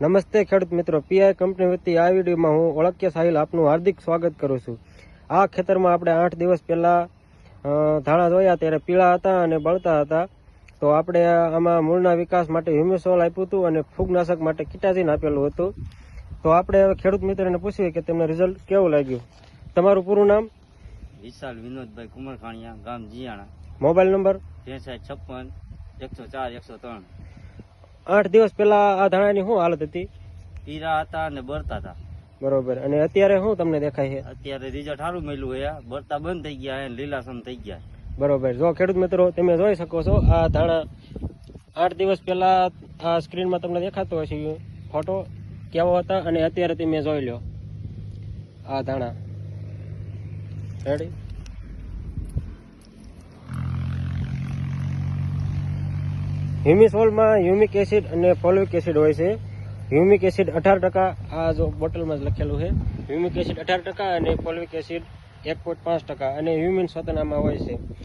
નમસ્તે ખેડૂત મિત્રો. પીઆઈ કંપની વતી આ વિડીયોમાં હું ઓળખ્યા સાહિલ આપનું હાર્દિક સ્વાગત કરું છું. આ ખેતરમાં આપણે આઠ દિવસ પહેલાં ધાણા જોયા ત્યારે પીળા હતા અને બળતા હતા. તો આપણે આમાં મૂળના વિકાસ માટે હ્યુમિસોલ આપ્યું હતું અને ફૂગનાશક માટે કિટાજીન આપેલું હતું. તો આપણે હવે ખેડૂત મિત્રોને પૂછીએ કે તેમને રિઝલ્ટ કેવું લાગ્યું? તમારું પૂરું નામ? વિશાલ વિનોદભાઈ કુમારખાણીયા ગામ જીયાણા. મોબાઈલ નંબર ત્રેસઠ છપ્પન એકસો ચાર એકસો ત્રણ. આઠ દિવસ પહેલા આ ધાણાની શું હાલત હતી? પીરા હતા અને બરતા હતા. બરોબર. અને અત્યારે શું તમને દેખાય છે? અત્યારે રિઝલ્ટ સારું મળ્યું છે બરતા બંધ થઈ ગયા અને લીલાસમ થઈ ગયા બરોબર. જો ખેડૂત મિત્રો તમે જોઈ શકો છો આ ધાણા આઠ દિવસ પહેલા આ સ્ક્રીનમાં તમને દેખાતો હશે ફોટો કેવો હતા અને અત્યારે તમે જોઈ લો આ ધાણા. રેડી હ્યુમિસોલમાં હ્યુમિક એસિડ અને ફોલિક એસિડ હોય છે. હ્યુમિક એસિડ અઢાર ટકા આ જો બોટલમાં જ લખેલું છે. હ્યુમિક એસિડ અઢાર ટકા અને ફોલવિક એસિડ એક પોઈન્ટ પાંચ ટકા અને હ્યુમિન સ્વતનામાં હોય છે.